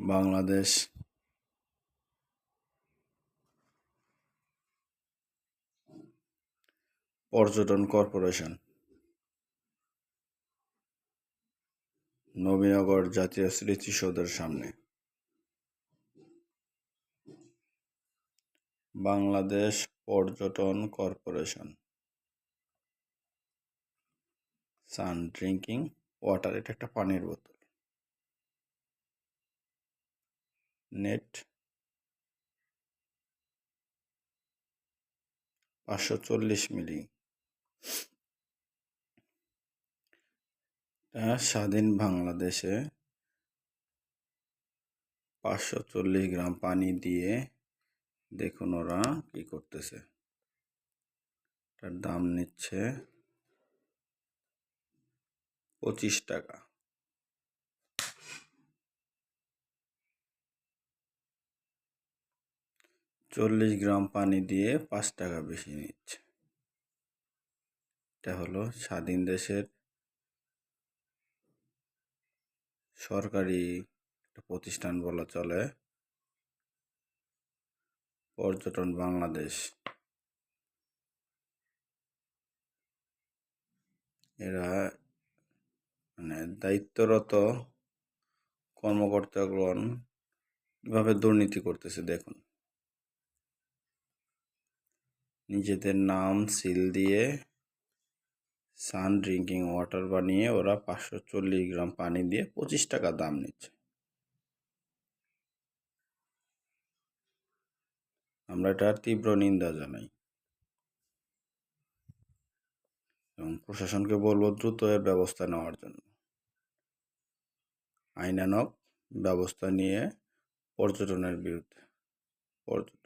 বাংলাদেশ। পর্যটন কর্পোরেশন। নবীনগর জাতীয় স্মৃতিসৌধের সামনে। বাংলাদেশ পর্যটন কর্পোরেশন। সান ড্রিঙ্কিং ওয়াটার, এটা একটা পানির বোতল। নেট পাঁচশো চল্লিশ মিলি। স্বাধীন বাংলাদেশে পাঁচশো চল্লিশ গ্রাম পানি দিয়ে দেখুন ওরা কি করতেছে। তার দাম নিচ্ছে পঁচিশ টাকা। চল্লিশ গ্রাম পানি দিয়ে পাঁচ টাকা বেশি নিচ্ছে। এটা হলো স্বাধীন দেশের সরকারি প্রতিষ্ঠান বলা চলে। পর্যটন বাংলাদেশ। এরা মানে দায়িত্বরত কর্মকর্তাগণ কীভাবে দুর্নীতি করতেছে, দেখুন। নিজেদের নাম সিল দিয়ে সান ড্রিঙ্কিং ওয়াটার বানিয়ে ওরা পাঁচশো চল্লিশ গ্রাম পানি দিয়ে পঁচিশ টাকা দাম নিচ্ছে। আমরা এটার তীব্র নিন্দা জানাই। এবং প্রশাসনকে বলব দ্রুত এর ব্যবস্থা নেওয়ার জন্য। আইনানক ব্যবস্থা নিয়ে পর্যটনের বিরুদ্ধে পর্যটন